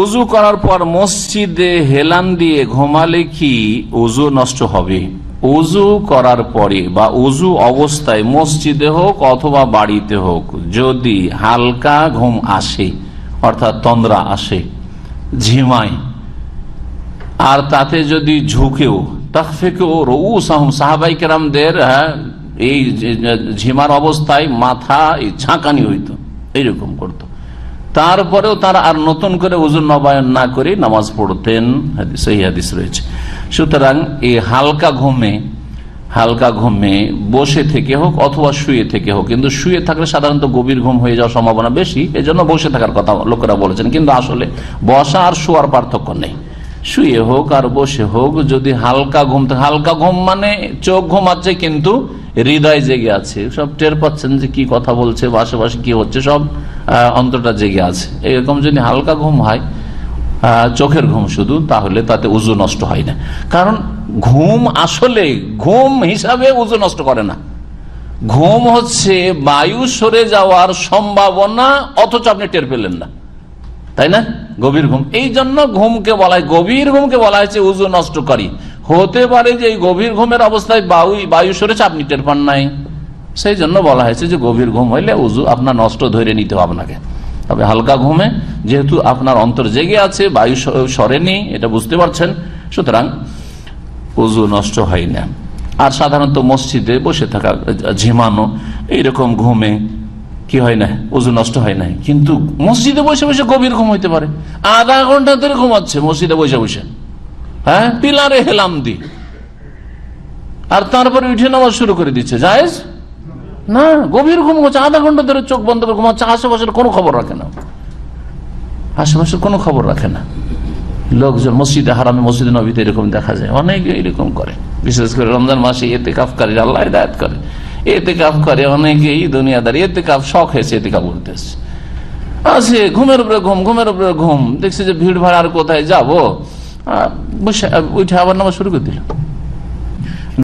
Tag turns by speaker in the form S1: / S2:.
S1: উজু করার পর মসজিদে হেলান দিয়ে ঘুমালে কি উজু নষ্ট হবে? উজু করার পরে বা উজু অবস্থায় মসজিদে হোক অথবা বাড়িতে হোক যদি হালকা ঘুম আসে অর্থাৎ তন্দ্রা আসে ঝিমায় আর তাতে যদি ঝুঁকেও তাকফেকেও রউ সাহম সাহাবাই হ্যাঁ, এই ঝিমার অবস্থায় মাথা ঝাঁকানি হইতো এইরকম করতো। তারপরেও তারা আর নতুন করে উজুর নবায়ন না করে নামাজ পড়তেন সেই হাদিস রয়েছে। সুতরাং এই হালকা ঘুমে হালকা ঘুমে বসে থেকে হোক অথবা শুয়ে থেকে হোক, কিন্তু শুয়ে থাকলে সাধারণত গভীর ঘুম হয়ে যাওয়ার সম্ভাবনা বেশি, এজন্য বসে থাকার কথা লোকেরা বলেছেন। কিন্তু আসলে বসা আর শোয়ার পার্থক্য নেই। শুয়ে হোক আর বসে হোক, যদি হালকা ঘুম হালকা ঘুম মানে চোখ ঘুমাচ্ছে কিন্তু হৃদয় জেগে আছে। সব টের পাচ্ছেন যে কি কথা বলছে বা আশেপাশে কি হচ্ছে, সব অন্তরটা জেগে আছে। এরকম যদি হালকা ঘুম হয় চোখের ঘুম শুধু, তাহলে তাতে উজু নষ্ট হয় না। কারণ ঘুম আসলে, ঘুম হিসাবে উজু নষ্ট করে না। ঘুম হচ্ছে বায়ু সরে যাওয়ার সম্ভাবনা, অথচ আপনি টের পেলেন না। তাই না? গভীর ঘুম। এই জন্য ঘুমকে বলা হয়, গভীর ঘুমকে বলা হয়েছে উজু নষ্টকারী হতে পারে যে এই গভীর ঘুমের অবস্থায় বায়ু বায়ু সরেছে, আপনি টের পান নাই। সেই জন্য বলা হয়েছে যে গভীর ঘুম হইলে উজু আপনার নষ্ট ধরে নিতে হবে আপনাকে। তবে হালকা ঘুমে, যেহেতু আপনার অন্তর জেগে আছে, বায়ু সরেনি, এটা বুঝতে পারছেন, সুতরাং উজু নষ্ট হয় না। আর সাধারণত মসজিদে বসে থাকা, ঝিমানো, এইরকম ঘুমে কি হয় না, উজু নষ্ট হয় না। কিন্তু মসজিদে বসে বসে গভীর ঘুম হইতে পারে। আধা ঘণ্টা ধরে ঘুমাচ্ছে মসজিদে বসে বসে। হ্যাঁ পিলারে হেলাম দি। আর তারপরে উঠে নামাজ শুরু করে দিচ্ছে। জায়েজ? না, গভীর ঘুম হচ্ছে আধা ঘণ্টা ধরে চোখ বন্ধ করে ঘুমাচ্ছে, আশেপাশের কোনো খবর রাখে না। আশেপাশের কোনো খবর রাখে না। লোকজন মসজিদে হারামে, মসজিদে নবীতে এরকম দেখা যায়। অনেকে এরকম করে। বিশেষ করে রমজান মাসে এতে কাফ করে, আল্লাহ দায়াত করে। এতে কাফ করে অনেকেই দুনিয়াদার এতে কাফ শখ হয়েছে এতে কাপ করতে আছে, ঘুমের উপরে ঘুম, ঘুমের উপরে ঘুম। দেখছি যে ভিড় ভাড় আর কোথায় যাব? উঠে আবার নামা শুরু করে দিল